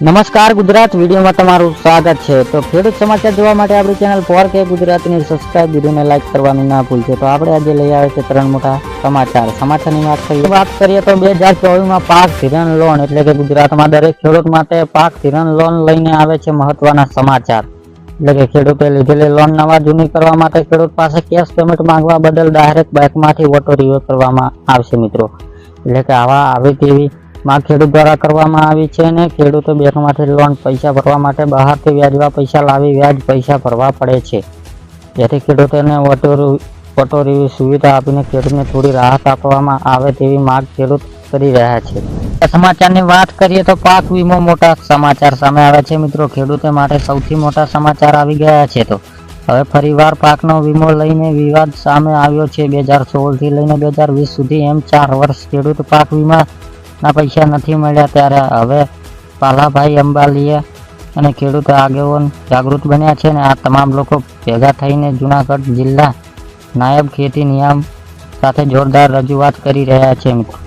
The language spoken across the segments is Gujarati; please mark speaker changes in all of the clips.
Speaker 1: નમસ્કાર ગુજરાત વિડીયોમાં તમારું સ્વાગત છે. તો ખેડૂત સમાચાર જોવા માટે આપણી ચેનલ પોર કે ગુજરાતની સબસ્ક્રાઇબ વિડીયોને લાઈક કરવાનું ના ભૂલશો. તો આપણે આજે લઈ આવે છે ત્રણ મોટા સમાચાર. સમાચારની વાત કરીએ વાત કરીએ તો બે હજાર ચોવીસમાં પાક ધિરણ લોન એટલે કે ગુજરાતમાં દરેક ખેડૂત માટે પાક ધિરણ લોન લઈને આવે છે મહત્વના સમાચાર. એટલે કે ખેડૂતે લીધેલી લોન નવા જૂની કરવા માટે ખેડૂત પાસે કેશ પેમેન્ટ માંગવા બદલ ડાયરેક્ટ બેંકમાંથી ઓટો રિવ્યુ કરવામાં આવશે મિત્રો. એટલે કે આવા આવી તેવી માં ખેડૂત દ્વારા કરવામાં આવી છે અને ખેડૂતો બેંકમાંથી લોન, પૈસા ભરવા માટે બહારથી વ્યાજવા પૈસા લાવી વ્યાજ પૈસા ભરવા પડે છે. જેથી ખેડૂતોને ઓટો ઓટો સુવિધા આપીને ખેડૂતને થોડી રાહત આપવામાં આવે તેવી માંગ ખેડૂત કરી રહ્યા છે. સમાચારની વાત કરીએ તો પાક વીમો મોટા સમાચાર સામે આવે છે. મિત્રો, ખેડૂતો માટે સૌથી મોટા સમાચાર આવી ગયા છે તો હવે ફરીવાર પાકનો વીમો લઈને વિવાદ સામે આવ્યો છે. બે હજાર સોળથી લઈને બે હજાર વીસ સુધી એમ ચાર વર્ષ ખેડૂત પાક વીમા ના પૈસા નથી મળ્યા ત્યારે હવે પાલાભાઈ અંબાલીએ અને ખેડૂતો આગેવાન જાગૃત બન્યા છે અને આ તમામ લોકો ભેગા થઈને જુનાગઢ જિલ્લા નાયબ ખેતી નિયમ સાથે જોરદાર રજૂઆત કરી રહ્યા છે મિત્રો.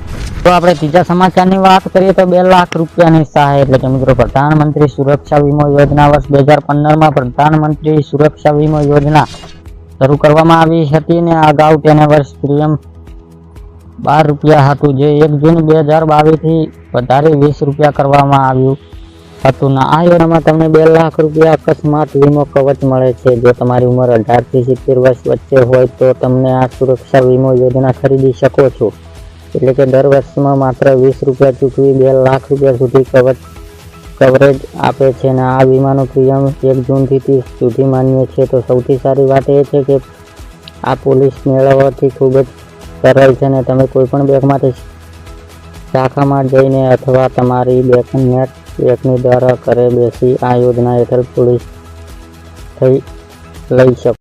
Speaker 1: તો આપણે ત્રીજા સમાચારની વાત કરીએ તો બે લાખ રૂપિયાની સહાય એટલે કે મિત્રો પ્રધાનમંત્રી સુરક્ષા વીમો યોજના વર્ષ બે હજાર પંદરમાં પ્રધાનમંત્રી સુરક્ષા વીમો યોજના શરૂ કરવામાં આવી હતી અને અગાઉ તેને વર્ષ પ્રીમિયમ બાર રૂપિયા હતું જે એક જૂન બે હજાર બાવીસથી વધારે વીસ રૂપિયા કરવામાં આવ્યું હતું. ના, આ યોજનામાં તમને બે લાખ રૂપિયા અકસ્માત વીમો કવચ મળે છે. જો તમારી ઉંમર અઢારથી સિત્તેર વર્ષ વચ્ચે હોય તો તમને આ સુરક્ષા વીમો યોજના ખરીદી શકો છો. એટલે કે દર વર્ષમાં માત્ર વીસ રૂપિયા ચૂકવી બે લાખ રૂપિયા સુધી કવચ, કવરેજ આપે છે. અને આ વીમાનું પ્રીમિયમ એક જૂનથી ત્રીસ સુધી માન્ય છે. તો સૌથી સારી વાત એ છે કે આ પોલિસ મેળવવાથી ખૂબ જ સરળ છે અને તમે કોઈ પણ બેંકમાંથી શાખામાં જઈને અથવા તમારી બેંક નેટ બેંકની દ્વારા ઘરે બેસી આ યોજના હેઠળ પોલીસ થઈ લઈ શકો.